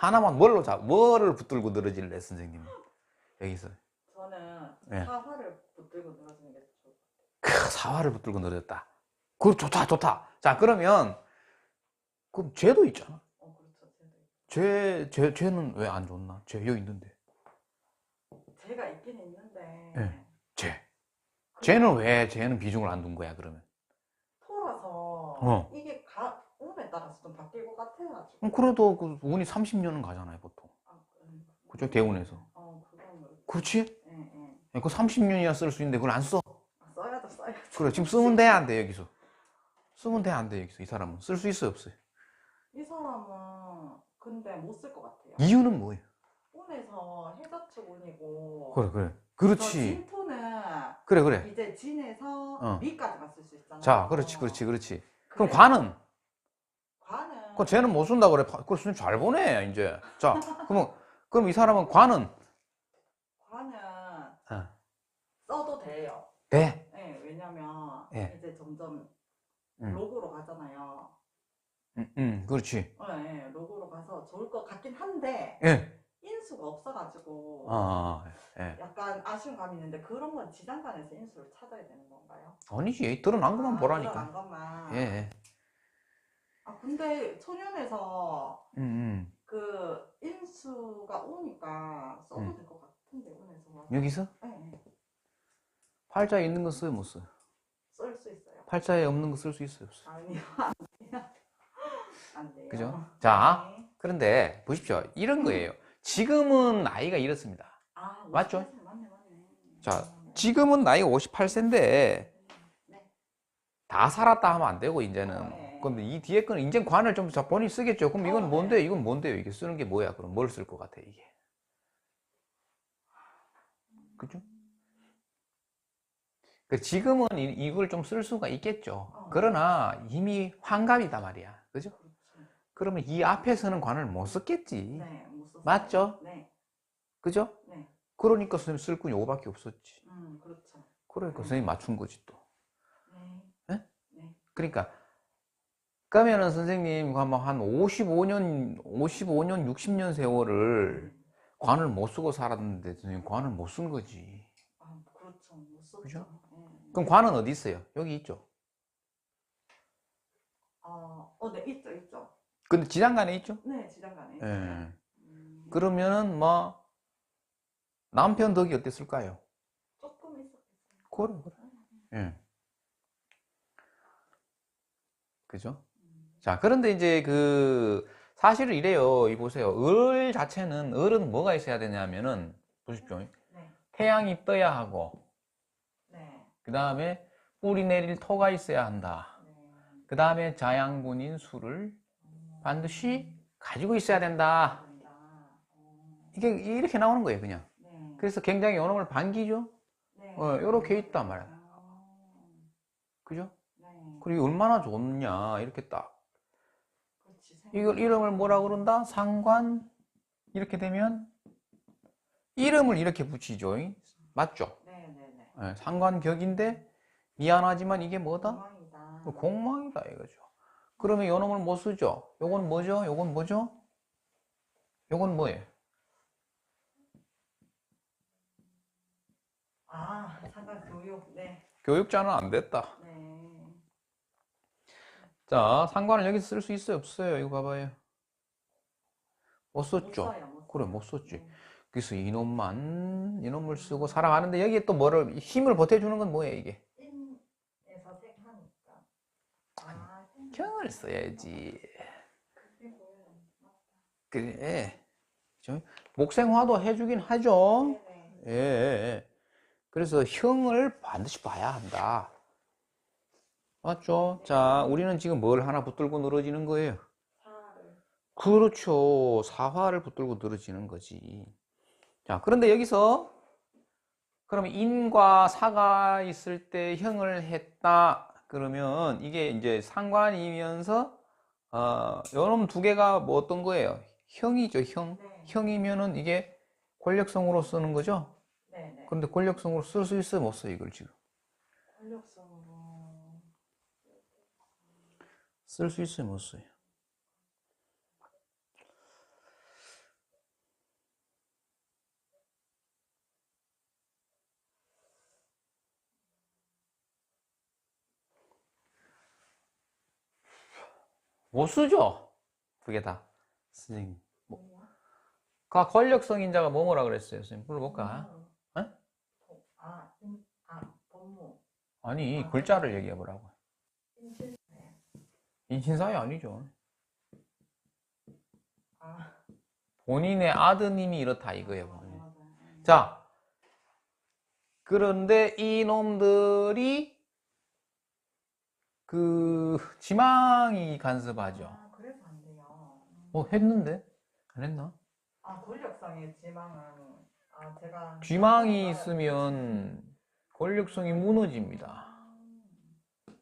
하나만 뭘로 잡, 뭐를 붙들고 늘어질래, 선생님? 여기서. 저는 네. 사화를 붙들고 늘어지는 게 좋을 것 크, 사활을 붙들고 늘어졌다. 그 좋다, 좋다. 자, 그러면, 그럼 죄도 있잖아. 어, 그렇죠. 죄, 죄, 죄는 왜 안 좋나? 죄 여기 있는데. 제가 있긴 있는데 네. 죄. 그 죄는 왜, 죄는 비중을 안 둔 거야, 그러면? 토라서 어. 이게 가, 좀 바뀔 것 같아가지고. 음, 그래도 그 운이 30년은 가잖아요, 보통. 아, 음, 그죠? 대운에서. 어, 그건. 그렇지? 예, 예. 그 30년이야 쓸 수 있는데 그걸 안 써. 아, 써야죠, 써야죠. 그래, 지금 쓰면 돼, 안 돼, 여기서? 쓰면 돼, 안 돼, 여기서? 이 사람은. 쓸 수 있어요, 없어요? 이 사람은 근데 못 쓸 것 같아요. 이유는 뭐예요? 운에서 해자축 운이고. 그래, 그래. 저 그렇지. 진토는 그래, 그래. 이제 진에서 어. 미까지만 쓸 수 있잖아요. 자, 그렇지, 그렇지, 그렇지. 그럼 관은? 그 쟤는 못 쓴다 그래. 그걸 수님 잘 보내, 이제. 자, 그러면, 그럼 이 사람은 관은? 관은 어. 써도 돼요. 돼. 네, 왜냐면 예. 이제 점점 음. 로고로 가잖아요. 응, 응, 그렇지. 네, 로고로 가서 좋을 것 같긴 한데 예. 인수가 없어가지고 아, 예. 약간 아쉬운 감이 있는데 그런 건 지장간에서 인수를 찾아야 되는 건가요? 아니지. 드러난 것만 아, 보라니까. 드러난 것만. 예, 근데 초년에서 응, 응. 그 인수가 오니까 써도 음. 될것 같은데 운에서. 여기서? 네, 네. 팔자에 있는 거 써요, 못 써요? 쓸 수 있어요. 팔자에 없는 거 쓸 수 있어요, 없어요? 아니요, 안 돼요. 안 돼요. 그죠? 자, 네. 그런데 보십시오. 이런 거예요. 지금은 나이가 이렇습니다. 아, 맞죠? 58세, 맞네, 맞네. 자, 음, 지금은 나이가 58세인데 네. 다 살았다 하면 안 되고 어, 이제는. 네. 근데 이 뒤에 거는 인제 관을 좀 자, 본인이 쓰겠죠. 그럼 이건 어, 뭔데? 네. 이건 뭔데요? 이게 쓰는 게 뭐야? 그럼 뭘 쓸 것 같아, 이게? 그죠? 그 지금은 이, 이걸 좀 쓸 수가 있겠죠. 어. 그러나 이미 환갑이다 말이야. 그죠? 그렇죠. 그러면 이 앞에서는 관을 못 썼겠지. 네. 맞죠? 네, 그죠? 네. 그러니까 선생님 쓸 꾼이 요거밖에 없었지. 음, 그렇죠. 그러니까 음. 선생님 맞춘 거지 또. 네. 예? 네. 그러니까 그러면은 선생님 아마 한 55년, 55년, 60년 세월을 음. 관을 못 쓰고 살았는데 선생님 관을 못 쓴 거지. 아, 그렇죠. 못 썼죠. 그죠? 네. 그럼 관은 어디 있어요? 여기 있죠. 어, 어, 네, 있죠, 있죠. 근데 지장간에 있죠. 네, 지장간에. 예. 음, 그러면은 뭐 남편 덕이 어땠을까요? 조금 있었어요. 그래, 그래. 예. 그죠? 음, 자, 그런데 이제 그 사실은 이래요. 이 보세요. 을 자체는 을은 뭐가 있어야 되냐면은 보십시오. 네, 태양이 떠야 하고 네, 그 다음에 뿌리 내릴 토가 있어야 한다. 네. 그 다음에 자양분인 수를 음, 반드시 가지고 있어야 된다. 어, 이게 이렇게 나오는 거예요, 그냥. 네. 그래서 굉장히 요놈을 반기죠. 네. 어, 요렇게 있단 말이야. 아, 그죠? 네. 그리고 얼마나 좋냐 이렇게 딱. 이걸 이름을 뭐라 그런다? 상관 이렇게 되면 이름을 이렇게 붙이죠. 맞죠? 네, 네, 네. 예, 상관격인데 미안하지만 이게 뭐다? 공망이다. 공망이다 이거죠. 그러면 요 놈을 못 쓰죠. 요건 뭐죠? 요건 뭐죠? 요건 뭐예요? 아, 상관 교육. 네. 교육자는 안 됐다. 네. 자, 상관을 여기서 쓸 수 있어요? 없어요? 이거 봐봐요. 못못 썼죠? 써요, 못 그래. 못 썼지. 네. 그래서 이놈만, 이놈을 쓰고 살아가는데 여기에 또 뭐를, 힘을 보태주는 건 뭐예요, 이게? 아, 생. 경을 써야지. 그래. 그죠? 목생화도 해주긴 하죠. 네네. 예, 예, 예. 그래서 형을 반드시 봐야 한다. 맞죠? 자, 우리는 지금 뭘 하나 붙들고 늘어지는 거예요. 사를. 그렇죠. 사화를 붙들고 늘어지는 거지. 자, 그런데 여기서 그러면 인과 사가 있을 때 형을 했다. 그러면 이게 이제 상관이면서 어, 요놈 두 개가 뭐 어떤 거예요? 형이죠, 형. 네. 형이면은 이게 권력성으로 쓰는 거죠. 네 네. 그런데 권력성으로 쓸 수 있어요, 못 써요, 이걸 지금? 권력성으로. 쓸 수 있어요, 못 써요? 못 쓰죠? 그게 다, 선생님. 뭐. 가 권력성 인자가 뭐뭐라 그랬어요, 선생님? 물어볼까? 아니, 글자를 얘기해보라고. 인신사회 아니죠. 아, 본인의 아드님이 이렇다 이거예요. 맞아. 음. 자, 그런데 이놈들이 그 지망이 간섭하죠. 아, 그래서 안 돼요. 음. 어, 했는데? 안 했나? 아, 권력성의 지망은, 아, 제가. 지망이 있으면 권력성이 무너집니다. 음,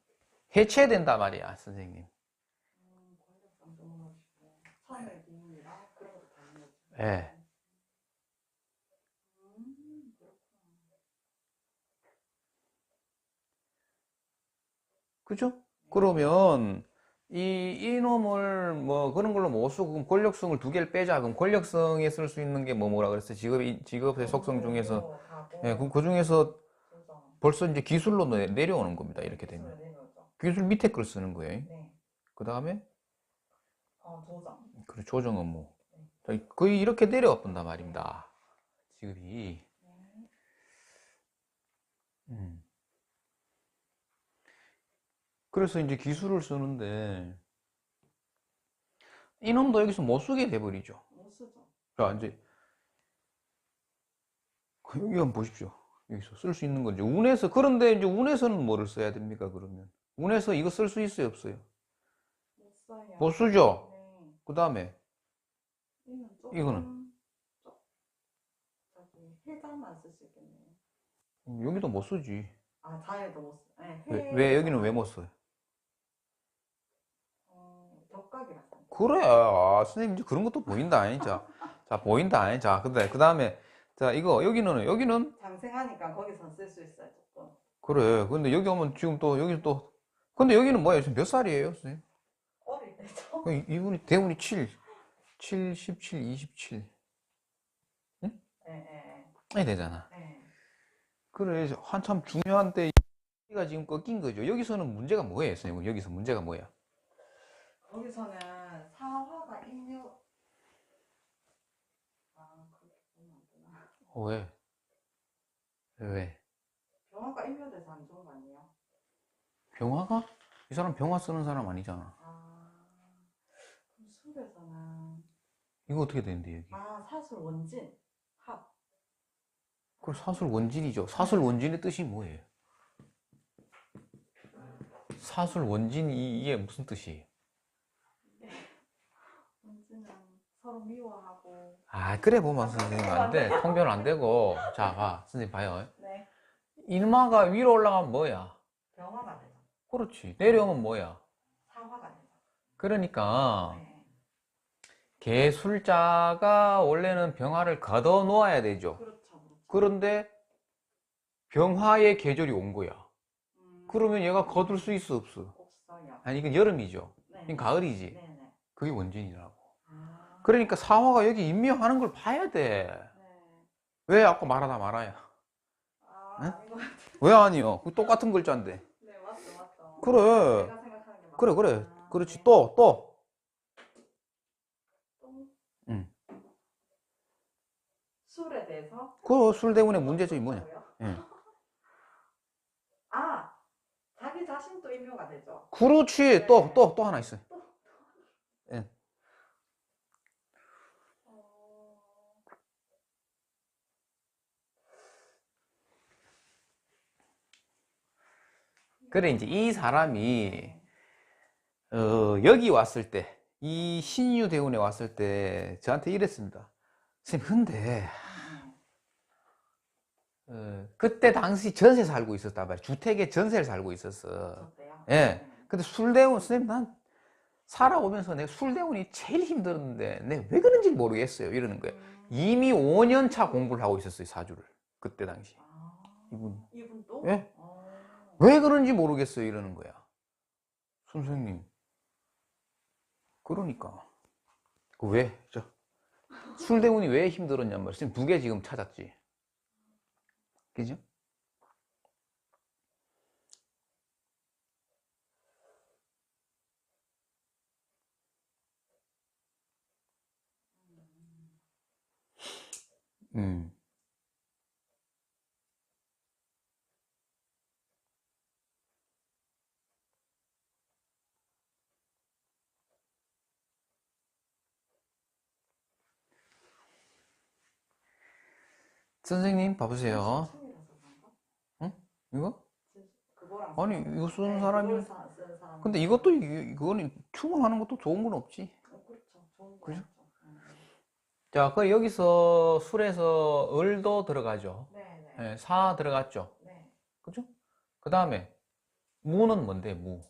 해체된단 말이야, 선생님. 음, 권력성도 무너지고, 처음에 비밀이라 그런 것도 다 무너지고. 예. 그죠? 그러면 이 이놈을 뭐 그런 걸로 못 쓰고 그럼 권력성을 두 개를 빼자. 그럼 권력성에 쓸 수 있는 게 뭐 뭐라 그랬어요? 직업 직업의 속성 중에서 예, 그럼 그 중에서. 벌써 이제 기술로 내- 내려오는 겁니다. 이렇게 되면. 기술 밑에 걸 쓰는 거예요. 네. 그 다음에 어, 조정. 그 조정 업무. 자, 거의 이렇게 내려와 본단 말입니다. 직업이. 네. 음. 그래서 이제 기술을 쓰는데 이놈도 여기서 못 쓰게 돼버리죠. 자, 이제 여기 한번 보십시오. 여기서 쓸 수 있는 건지 운에서 그런데 이제 운에서는 뭐를 써야 됩니까? 그러면 운에서 이거 쓸 수 있어요, 없어요? 못 써요. 못 쓰죠. 네. 그 다음에 이거는? 저기 해자만 쓸수 있겠네요. 여기도 못 쓰지. 아 자해도 못 써. 네, 왜, 해- 왜 여기는 왜 못 써요? 어, 격각이라서. 그래, 아, 선생님 이제 그런 것도 보인다, 아니? 자, 자 보인다, 아니? 자, 근데 그 다음에 자 이거 여기는 여기는 장생하니까 거기서 쓸 수 있어요 조금. 그래. 근데 여기 오면 지금 또 여기 또 근데 여기는 뭐예요? 지금 몇 살이에요, 선생님? 어릴 때죠. 그 이- 이분이 대운이 7, 7, 17, 27. 네, 네, 이 되잖아. 네. 그래, 한참 중요한 때가 지금 꺾인 거죠. 여기서는 문제가 뭐예요, 선생님? 여기서 문제가 뭐야? 거기서는 사화가 인류. 아 그렇게 보면 안 되나. 어, 왜? 왜? 병화가 인류돼서 안 좋은 거 아니에요? 병화가? 이 사람 병화 쓰는 사람 아니잖아. 아 그럼 술에서는 이거 어떻게 되는데, 여기? 아 사술 원진 합. 그럼 사술 원진이죠. 사술 원진의 뜻이 뭐예요? 사술 원진이 이게 무슨 뜻이에요? 원진은 서로 미워하고. 아, 그래 보면 선생님 안 돼. 통변 안 되고. 자, 봐. 선생님 봐요. 네. 인마가 위로 올라가면 뭐야? 병화가 되죠. 그렇지. 내려오면 뭐야? 사화가 되죠. 그러니까 네. 개술자가 원래는 병화를 걷어 놓아야 되죠. 그렇죠. 그렇죠. 그런데 병화의 계절이 온 거야. 음, 그러면 얘가 거둘 수 있어 없어? 없어요. 아니 이건 여름이죠. 네. 이건 가을이지. 네네. 그게 원진이라고. 아, 그러니까 사화가 여기 임명하는 걸 봐야 돼. 네. 왜 아까 말하다 말아야? 아, 네? 왜 아니요? 그 똑같은 글자인데. 네 맞죠 맞죠. 그래. 그래 그래. 아, 그렇지. 또. 또 응. 술에 대해서 그 술대운의 문제점이 뭐냐? 뭐요? 예. 아 자기 자신도 임묘가 되죠. 그렇지. 또또 또 하나 있어요. 어, 그래 이제 이 사람이 어, 여기 왔을 때, 이 신유 대운에 왔을 때 저한테 이랬습니다. 선생님, 근데 음, 어, 그때 당시 전세 살고 있었단 말이야. 주택에 전세를 살고 있었어. 어때요? 예. 네. 근데 술대운 선생님 난 살아오면서 내 술대운이 제일 힘들었는데 내가 왜 그런지 모르겠어요. 이러는 거예요. 음, 이미 5년 차 공부를 하고 있었어요, 사주를. 그때 당시. 아, 이분. 이분 또? 예? 어, 왜 그런지 모르겠어요. 이러는 거야. 선생님. 그러니까. 그 왜? 저 술대운이 왜 힘들었냔 말이야. 선생님 두개 지금 찾았지. 그죠? 음. 선생님 봐보세요. 이거? 그거랑 아니 이거 쓰는 네, 사람이 그걸 사- 쓰는 사람. 근데 이것도 이- 이거는 춤을 하는 것도 좋은 건 없지. 어, 그렇죠. 좋은 거 그죠? 같죠. 음. 자, 그 여기서 술에서 을도 들어가죠. 네, 네. 예, 사 들어갔죠. 네. 그죠? 그 다음에 무는 뭔데 무?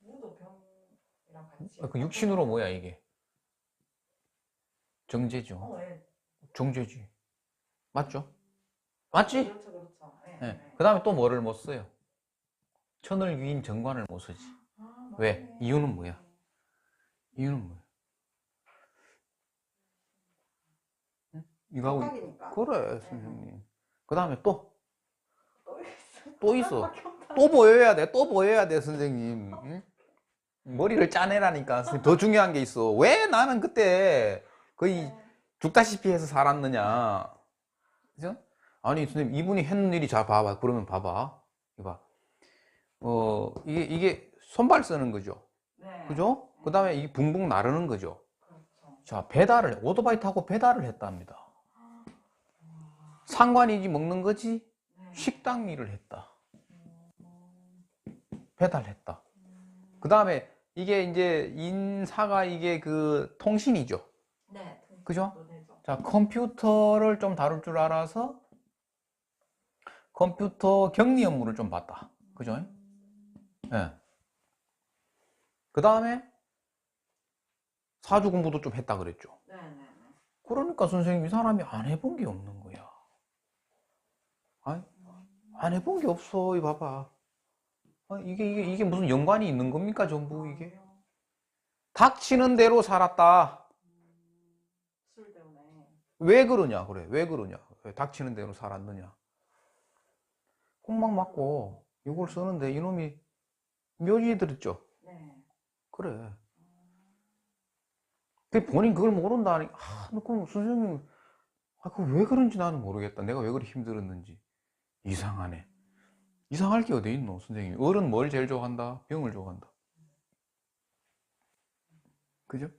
무도 병이랑 같이. 그 육신으로 뭐야 이게? 정제죠. 어, 예. 정제지. 맞죠? 맞지? 그렇죠, 그렇죠. 네, 예. 네. 그 다음에 또 뭐를 못 써요? 천을 위인 정관을 못 쓰지. 아, 왜? 이유는 뭐야? 이유는 뭐야? 응? 이거 하고 각각이니까. 그래 선생님. 그 다음에 또 또 있어. 또 보여야 돼. 또 보여야 돼, 선생님. 응? 머리를 짜내라니까. 선생님. 더 중요한 게 있어. 왜 나는 그때 거의 네. 죽다시피 해서 살았느냐. 그죠? 아니, 선생님, 이분이 했는 일이 잘 봐봐. 그러면 봐봐. 이봐. 어, 이게, 이게 손발 쓰는 거죠. 네. 그죠? 그 다음에 이게 붕붕 나르는 거죠. 그렇죠. 자, 배달을, 오토바이 타고 배달을 했답니다. 와. 상관이지 먹는 거지? 네. 식당 일을 했다. 음, 배달했다. 음. 그 다음에 이게 이제 인사가 이게 그 통신이죠. 네. 그죠? 자, 컴퓨터를 좀 다룰 줄 알아서 컴퓨터 격리 업무를 좀 봤다. 그죠? 예. 그 다음에 사주 공부도 좀 했다 그랬죠. 네, 네, 네. 그러니까 선생님 이 사람이 안 해본 게 없는 거야. 아니, 안 해본 게 없어. 이 봐봐. 아, 이게, 이게, 이게 무슨 연관이 있는 겁니까? 전부 이게. 닥치는 대로 살았다. 음, 술 때문에. 왜 그러냐? 그래. 왜 그러냐? 왜 닥치는 대로 살았느냐? 꽁막 맞고 이걸 쓰는데 이놈이 묘지 들었죠? 네. 그래. 근데 본인 그걸 모른다니. 아, 너 그럼 선생님, 아, 그왜 그런지 나는 모르겠다. 내가 왜 그리 힘들었는지. 이상하네. 이상할 게 어디 있노, 선생님. 어른 뭘 제일 좋아한다? 병을 좋아한다. 그죠?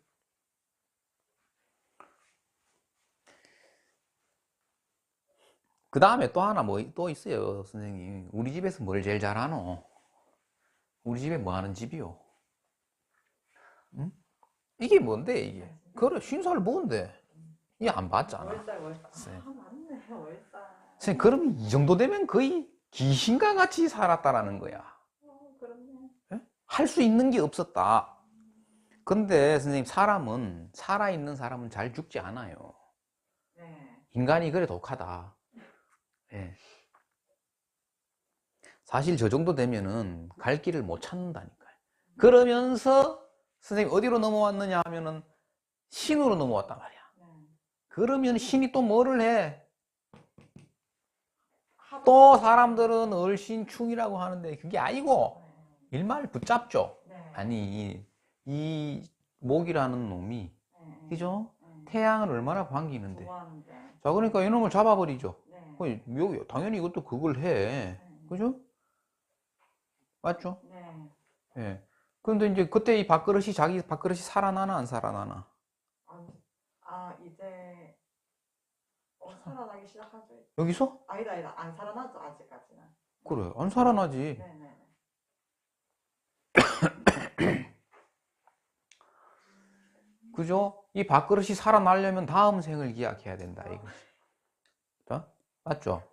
그 다음에 또 하나 뭐 또 있어요, 선생님. 우리 집에서 뭘 제일 잘하노? 우리 집에 뭐 하는 집이요? 응? 이게 뭔데, 이게? 그래, 신사를 뭔데? 이게 안 봤잖아. 월살, 월살. 네. 아, 맞네. 월살. 선생님, 그러면 이 정도 되면 거의 귀신과 같이 살았다라는 거야. 어, 그렇네. 할수 있는 게 없었다. 근데 선생님, 사람은, 살아있는 사람은 잘 죽지 않아요. 네. 인간이 그래 독하다. 예. 사실 저 정도 되면은 갈 길을 못 찾는다니까요. 그러면서 선생님 어디로 넘어왔느냐 하면은 신으로 넘어왔단 말이야. 네. 그러면 신이 또 뭐를 해? 또 사람들은 얼신충이라고 하는데 그게 아니고 네. 일말 붙잡죠. 네. 아니 이 목이라는 놈이 네. 그죠? 네. 태양을 얼마나 반기는데. 자 그러니까 이놈을 잡아버리죠. 묘- 당연히 이것도 그걸 해. 네. 그죠? 맞죠? 네. 예. 그런데 이제 그때 이 밥그릇이 자기 밥그릇이 살아나나 안 살아나나? 아, 아 이제 어, 살아나기 시작하죠. 여기서? 아니다, 아니다. 안 살아나죠, 아직까지는. 그래. 안 살아나지. 네, 네. 그죠? 이 밥그릇이 살아나려면 다음 생을 기약해야 된다. 이거. 자, 맞죠?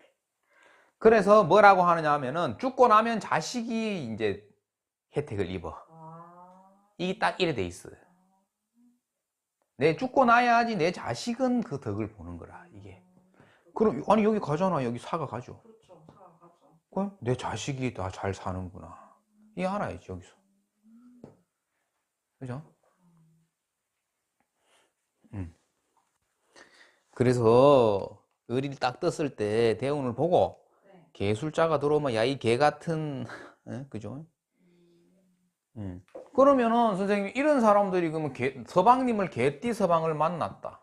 그래서 뭐라고 하느냐 하면은 죽고 나면 자식이 이제 혜택을 입어. 아. 이게 딱 이래 돼 있어요. 내 죽고 나야지 내 자식은 그 덕을 보는 거라, 이게. 그럼, 아니, 여기 가잖아. 여기 사가 가죠. 그렇죠. 살아가죠. 그럼 내 자식이 다 잘 사는구나. 이거 알아야지, 여기서. 그죠? 음. 그래서, 그릴 딱 떴을 때 대운을 보고 네. 개술자가 들어오면 야 이 개 같은 에? 그죠? 음. 음. 그러면은 선생님 이런 사람들이 그러면 개, 서방님을 개띠 서방을 만났다.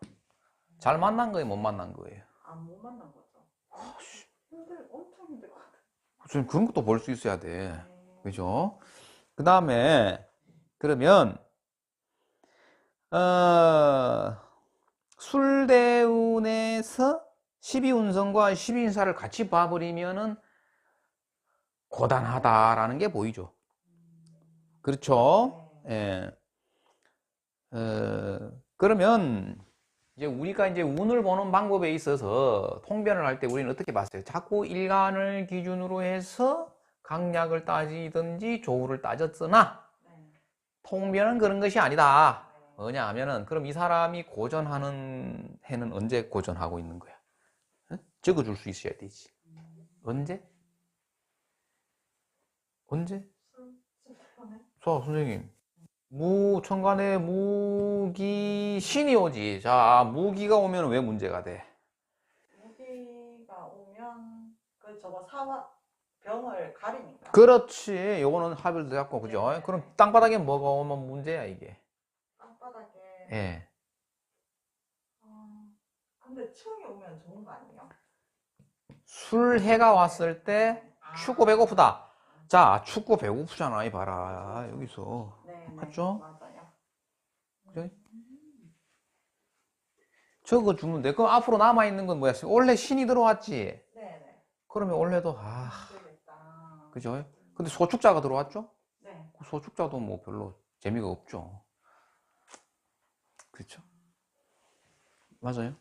잘 만난 거예요, 못 만난 거예요? 아, 안못 만난 거죠. 아, 허씨. 힘들, 엄청 힘들 것 같아요. 그런 것도 볼 수 있어야 돼. 네. 그죠? 그 다음에 그러면 어, 술대운에서 12운성과 12인사를 같이 봐버리면은 고단하다라는 게 보이죠. 그렇죠? 네. 예. 어, 그러면 이제 우리가 이제 운을 보는 방법에 있어서 통변을 할 때 우리는 어떻게 봤어요? 자꾸 일간을 기준으로 해서 강약을 따지든지 조우를 따졌으나 네. 통변은 그런 것이 아니다. 뭐냐 하면은 그럼 이 사람이 고전하는 해는 언제 고전하고 있는 거야? 응? 적어줄 수 있어야 되지. 언제? 언제? 자, 선생님. 무, 천간에 무기, 신이 오지. 자, 무기가 오면 왜 문제가 돼? 무기가 오면 그 저거 사와 병을 가리니까. 그렇지. 요거는 합의를 잡고, 그죠? 네. 그럼 땅바닥에 뭐가 오면 문제야, 이게. 땅바닥에. 예. 어, 근데 충이 오면 좋은 거 아니에요? 술해가 왔을 때 아. 춥고 배고프다. 자, 춥고 배고프잖아, 이 봐라. 여기서. 네, 네. 맞죠? 맞아요. 그죠? 적어 주면 돼. 그럼 앞으로 남아있는 건 뭐야? 원래 신이 들어왔지? 네, 네. 그러면 원래도, 아. 그죠? 근데 소축자가 들어왔죠? 네. 그 소축자도 뭐 별로 재미가 없죠. 그렇죠? 맞아요.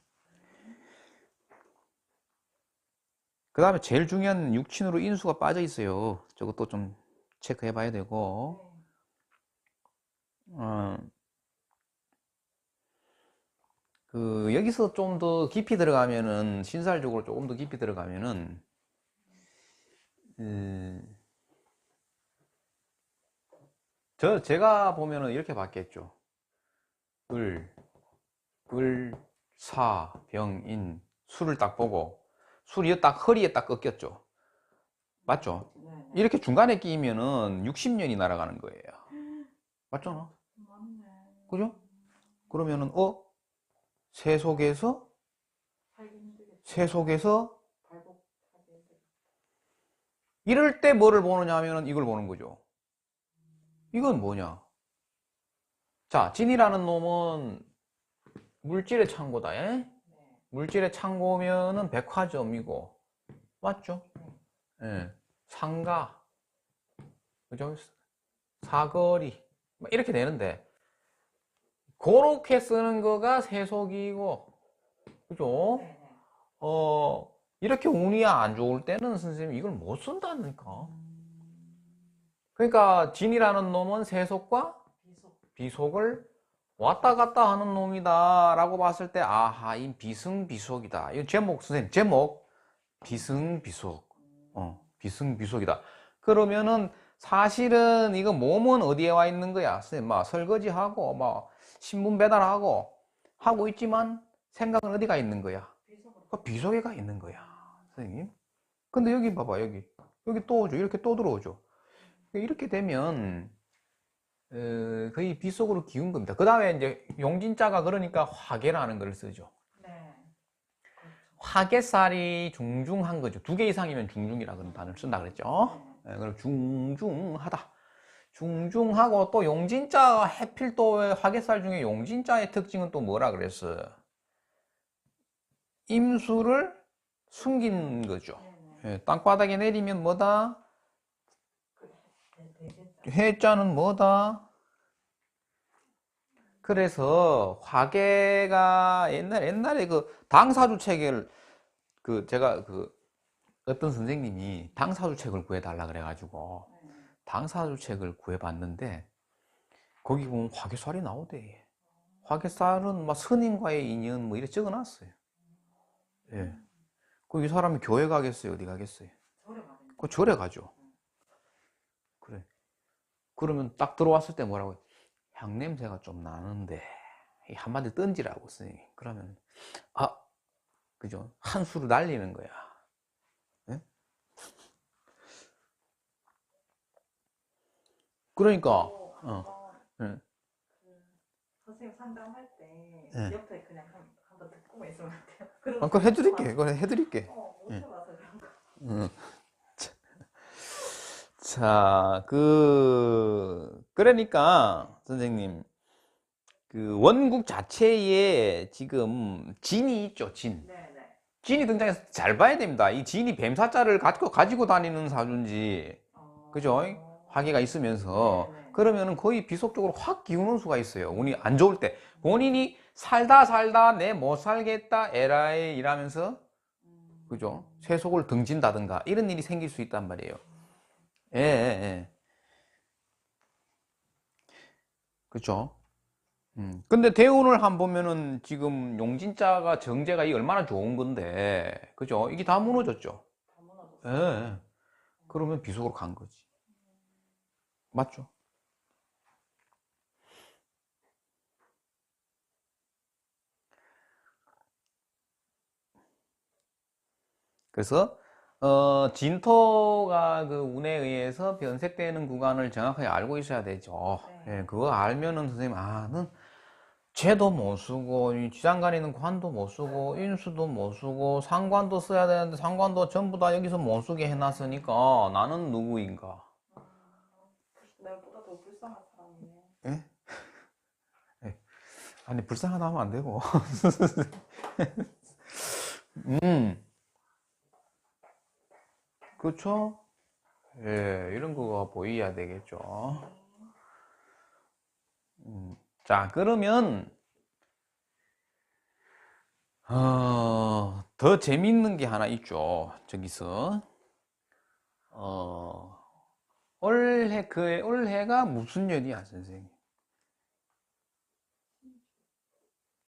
그 다음에 제일 중요한 육친으로 인수가 빠져 있어요. 저것도 좀 체크해 봐야 되고. 네. 어, 그, 여기서 좀 더 깊이 들어가면은, 신살적으로 조금 더 깊이 들어가면은, 음, 저, 제가 보면은 이렇게 봤겠죠. 을, 을, 사, 병, 인, 술을 딱 보고, 술이 딱 허리에 딱 꺾였죠. 맞죠? 네, 네. 이렇게 중간에 끼면은 60년이 날아가는 거예요. 맞잖아. 그죠? 그러면은, 어? 새 속에서. 새 속에서. 이럴 때 뭐를 보느냐 하면은 이걸 보는 거죠. 이건 뭐냐? 자, 진이라는 놈은 물질의 창고다, 예? 네. 물질의 창고면은 백화점이고, 맞죠? 예. 상가, 그죠? 사거리, 막 이렇게 되는데, 그렇게 쓰는 거가 세속이고, 그죠? 어, 이렇게 운이 안 좋을 때는 선생님 이걸 못 쓴다니까. 그러니까 진이라는 놈은 세속과 비속. 비속을 왔다 갔다 하는 놈이다 라고 봤을 때 아하, 이 비승비속이다. 이 제목 선생님 제목 비승비속. 어, 비승비속이다. 그러면은 사실은 이거 몸은 어디에 와 있는 거야? 선생님 막 설거지하고 막 신문 배달하고 하고 있지만 생각은 어디가 있는 거야? 그 비속에 가 있는 거야, 선생님. 근데 여기 봐봐, 여기. 여기 또 오죠. 이렇게 또 들어오죠. 이렇게 되면, 어, 거의 비속으로 기운 겁니다. 그 다음에 이제 용진자가 그러니까 화계라는 걸 쓰죠. 네. 그렇죠. 화계살이 중중한 거죠. 두 개 이상이면 중중이라는 단어를 쓴다 그랬죠. 네. 예, 그럼 중중하다. 중중하고 또 용진자 해필 또 화계살 중에 용진자의 특징은 또 뭐라 그랬어요? 임수를 숨긴 거죠. 네, 네. 예, 땅바닥에 내리면 뭐다? 해자는 뭐다? 그래서 화계가 옛날 옛날에 그 당사주 책을 그 제가 그 어떤 선생님이 당사주 책을 구해달라 그래가지고 네. 당사주 책을 구해봤는데 거기 보면 화계살이 나오대. 화계살은 막 스님과의 인연 뭐 이렇게 적어놨어요. 예. 그 이 사람이 교회 가겠어요? 어디 가겠어요? 그 절에 가죠. 그러면 딱 들어왔을 때 뭐라고 해요? 향 냄새가 좀 나는데 이 한마디 던지라고 선생님. 그러면 아 그죠? 한 수를 날리는 거야. 예? 그러니까 또 어. 네. 그 선생님 상담할 때 네. 옆에 그냥 한, 한번 듣고만 있으면 안 돼요? 아, 그거 해드릴게. 그거 해드릴게. 어, 못 네. 그런 거. 응. 자, 그, 그러니까, 선생님, 그 원국 자체에 지금 진이 있죠, 진. 네네. 진이 등장해서 잘 봐야 됩니다. 이 진이 뱀사자를 가지고, 가지고 다니는 사주인지, 어... 그죠? 화기가 있으면서, 네네. 그러면은 거의 비속적으로 확 기우는 수가 있어요. 운이 안 좋을 때. 본인이 살다 살다 내 못 살겠다, 에라이 이라면서, 음... 그죠? 세속을 등진다든가, 이런 일이 생길 수 있단 말이에요. 예, 예, 예. 그죠? 음. 근데 대운을 한 보면은 지금 용진자가 정제가 이 얼마나 좋은 건데, 그죠? 이게 다 무너졌죠? 다 예. 예. 그러면 비속으로 간 거지. 맞죠? 그래서 어, 진토가 그 운에 의해서 변색되는 구간을 정확하게 알고 있어야 되죠. 네. 예, 그거 알면은 선생님, 아, 는 쟤도 못 쓰고, 이 지장간에 있는 관도 못 쓰고, 인수도 못 쓰고, 상관도 써야 되는데 상관도 전부 다 여기서 못 쓰게 해놨으니까 나는 누구인가? 내보다 더 불쌍한 사람이네. 예? 예. 아니, 불쌍하다 하면 안 되고. 음. 그렇죠? 예, 이런 거가 보여야 되겠죠. 음, 자, 그러면, 어, 더 재밌는 게 하나 있죠. 저기서. 어, 올해, 그, 올해가 무슨 년이야, 선생님?